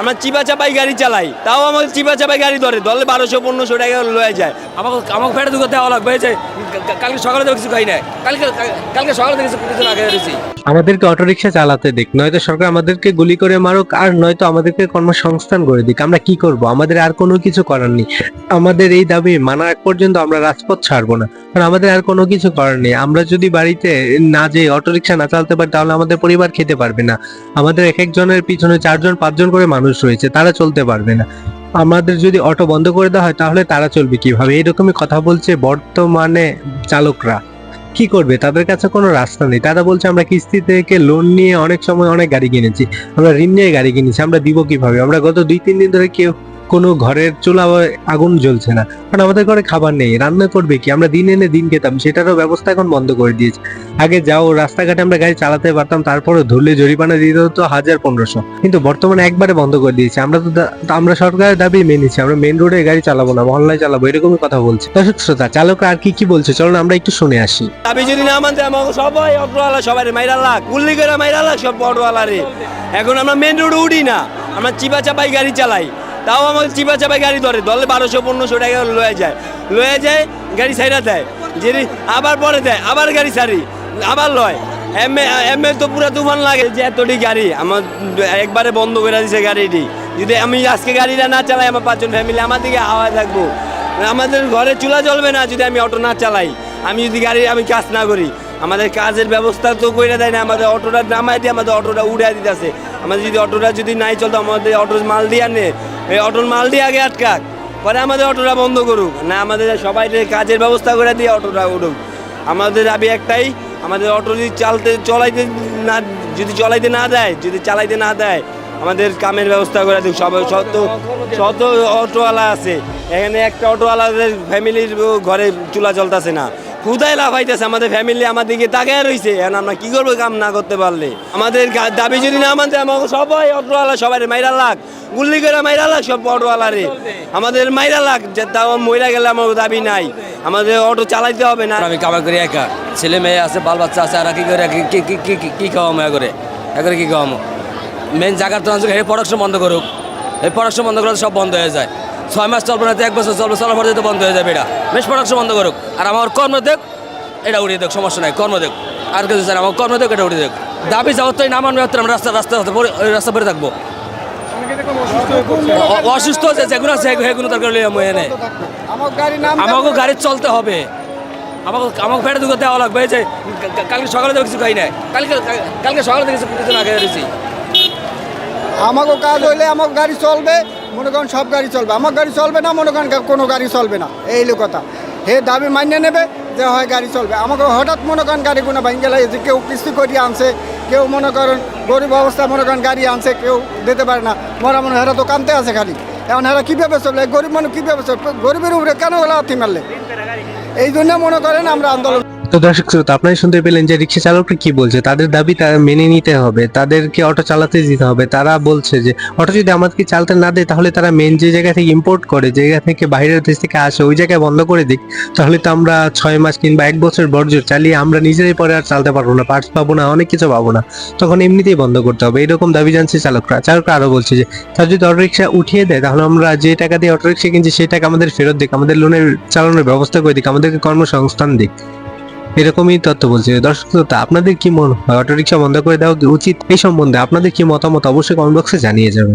আমরা চিপা চাপাই গাড়ি চালাই। তাও আমাকে চিপা চাপাই গাড়ি ধরে। ধরলে বারোশো, পনেরোশো টাকা লয়ে যায়। আমাকে আমাকে ফেটে দুটো দেওয়া লাগবে। যে কালকে সকালে তো কিছু খাই নাই। কালকে কালকে সকালে কিছু কিছু না খেয়ে আমাদেরকে অটোরিকশা চালাতে দিক, নয়তো সরকার আমাদেরকে গুলি করে মারুক, আর নয়তো আমাদেরকে কর্মসংস্থান করে দিক। আমরা কি করব? আমাদের আর কোনো কিছু করার নেই। আমাদের এই দাবি মানা এক পর্যন্ত আমরা রাজপথ ছাড়বো না। কারণ আমাদের আর কোনো কিছু করার নেই। আমরা যদি বাড়িতে না যে অটোরিকশা না চালাতে পারি, তাহলে আমাদের পরিবার খেতে পারবে না। আমাদের এক একজনের পিছনে চারজন, পাঁচজন করে মানুষ রয়েছে, তারা চলতে পারবে না। আমাদের যদি অটো বন্ধ করে দেওয়া হয়, তাহলে তারা চলবে কীভাবে? এরকমই কথা বলছে বর্তমানে চালকরা। কি করবে? তাদের কাছে কোনো রাস্তা নেই। তারা বলছে, আমরা কিস্তি থেকে লোন নিয়ে অনেক সময় অনেক গাড়ি কিনেছি। আমরা ঋণ নিয়ে গাড়ি কিনেছি। আমরা দিব কীভাবে? আমরা গত দুই, তিন দিন ধরে কেউ কোনো ঘরের চুলা আগুন জ্বলছে না। কারণ আমাদের ঘরে খাবার নেই, রান্না করবে কি? আমরা দিন এনে দিন খেতাম, সেটারও ব্যবস্থা এখন বন্ধ করে দিয়েছে। আগে যাও, রাস্তাঘাটে আমরা গাড়ি চালাতে পারতাম তারপরে ধরলে জরিমানা দিতে হতো হাজার পনেরোশো। কিন্তু বর্তমানে একবারে বন্ধ করে দিয়েছে। আমরা তো আমরা সরকারের দাবি মেনেছি, আমরা মেন রোডে গাড়ি চালাবো না মহল্লায় চালাবো, এরকমই কথা বলছে। দর্শক, শ্রোতা চালকরা আর কি কি বলছে? চলুন আমরা একটু শুনে আসি। দাবি যদি না মানতে আমাকে সবাই অটোওয়ালা সবাই মাইরা লাখ। গুল্লি করে মাইরা লাখ সব অটোওয়ালা রে এখন আমরা মেন রোডে উঠি না, আমরা চিপা চাপাই গাড়ি চালাই। তাও আমাকে চিপা চাপাই গাড়ি ধরে, ধরলে বারোশো, পনেরোশো টাকা লয়ে যায়। লয়ে যায়, গাড়ি সাইডা দেয়। যদি আবার পরে দেয়, আবার গাড়ি সারি আবার লয়। এমএ এম এ তো পুরো তুফান লাগে যে এতটি গাড়ি, আমার একবারে বন্ধ করে দিছে গাড়িটি। যদি আমি আজকে গাড়িটা না চালাই, আমার পাঁচজন ফ্যামিলি আমার দিকে হাওয়া থাকব আমাদের ঘরে চুলা জ্বলবে না যদি আমি অটো না চালাই। আমি যদি গাড়ি, আমি কাজ না করি। আমাদের কাজের ব্যবস্থা তো করে দেয় না, আমাদের অটোটা নামাই দিয়ে আমাদের অটোটা উড়াই দিতেছে। আমাদের যদি অটোটা যদি নাই চলতো, আমাদের অটোর মাল দিয়ে আনে। এই অটোর মাল দিয়ে আগে আটকাক। পরে আমাদের অটোটা বন্ধ করুক। না, আমাদের সবাই কাজের ব্যবস্থা করে দিয়ে অটোটা উঠুক আমাদের দাবি একটাই, আমাদের অটো যদি চালতে, চলাইতে না, যদি চলাইতে না দেয়, যদি চালাইতে না দেয়, আমাদের কামের ব্যবস্থা করে দিক। সবাই শত শত অটোওয়ালা আছে। এখানে একটা অটোওয়ালাদের ফ্যামিলির ঘরে চুলা চলতেছে না। খুদাই লাফাইতেছে, আমাদের ফ্যামিলি আমার দিকে তাকায় রয়েছে এখন আমরা কি করব, কাম না করতে পারলে? আমাদের দাবি যদি না মানতে, আমাকে সবাই অটোওয়ালা, সবাই মাইরা লাখ গুল্লি করে মাইরা লাখ সব অটোওয়ালা রে। আমাদের মাইরা লাখ যে তাও মইরা গেলে আমার দাবি নাই। আমাদের অটো চালাইতে হবে না। আমি কামাই করি একা। ছেলে মেয়ে আছে, বাল বাচ্চা আছে, আর কি করে কি- কি এ করে এ করে কি খাওয়ামো? মেন জায়গার তো এই প্রোডাকশন বন্ধ করুক। এই প্রোডাকশন বন্ধ করলে সব বন্ধ হয়ে যায়। ছয় মাস চলবে না এক বছর চলবে, চলার পরে বন্ধ হয়ে যাবে এটা। বেশ প্রোডাকশন বন্ধ করুক। আর আমার কর্ম দেখ, এটা উড়িয়ে দেখ, সমস্যা নাই, কর্ম দেখ। আর কিছু স্যার আমার কর্ম দেখ, এটা উড়িয়ে দেখ। দাবি যাওয়ার তো না মানবে আমরা রাস্তা রাস্তা রাস্তা পরে থাকব। অসুস্থ আছে যেগুলো আছে, সেগুলো তার কারণে গাড়ি আমাকে গাড়ি চলতে হবে। আমাকে আমাকে ফেটে দুটো দেওয়া লাগবে যে কালকে সকালে তো কিছু খাই নাই। কালকে কালকে সকালে কিছু কিছু না রয়েছি। আমাকে কাজ হইলে আমার গাড়ি চলবে মনে করেন সব গাড়ি চলবে। আমার গাড়ি চলবে না, মনে করেন কোনো গাড়ি চলবে না। এই হলো কথা। হে দাবি মানিয়ে নেবে যে হয় গাড়ি চলবে। আমাকে হঠাৎ মনে করেন গাড়ি কোনো ভাঙ গেলে যে কেউ কিস্তি করিয়ে আনছে, কেউ মনে করেন গরিব অবস্থা মনে করেন গাড়ি আনছে, কেউ দিতে পারে না। মরা মনে হেরা তো কানতে আছে খালি। এখন হেরা কীভাবে চলবে? গরিব মানুষ কীভাবে চলবে? গরিবের উপরে কেন অতি মারলে? এই জন্য মনে করেন আমরা আন্দোলন তো দর্শক শ্রোতা আপনারা শুনতে পেলেন যে রিক্সা চালকরা কি বলছে। তাদের দাবি মেনে নিতে হবে, তাদেরকে অটো চালাতে দিতে হবে। তারা বলছে যে, অটো যদি আমাদেরকে চালাতে না দেয়, তাহলে তারা মেন যে জায়গা থেকে ইম্পোর্ট করে, যে জায়গা থেকে বাইরের দেশ থেকে আসে, ওই জায়গায় বন্ধ করে দিক। তাহলে তো আমরা ছয় মাস কিংবা এক বছর বর্জ্য চালিয়ে আমরা নিজেরাই পরে আর চালাতে পারব না পার্টস পাবো না, অনেক কিছু পাবো না। তখন এমনিতেই বন্ধ করতে হবে। এরকম দাবি জানছে চালকরা। চালকরা আরও বলছে যে, তারা যদি অটো রিক্সা উঠিয়ে দেয়, তাহলে আমরা যে টাকা দিয়ে অটো রিক্সা কিনছি, সেই টাকা আমাদের ফেরত দিক, আমাদের লোনের চালানোর ব্যবস্থা করে দিক, আমাদেরকে কর্মসংস্থান দিক। এরকমই তথ্য বলছে। দর্শক শ্রোতা, আপনাদের কি মনে হয় অটোরিকশা বন্ধ করে দেওয়া উচিত? এই সম্বন্ধে আপনাদের কি মতামত অবশ্যই কমেন্ট বক্সে জানিয়ে যাবেন।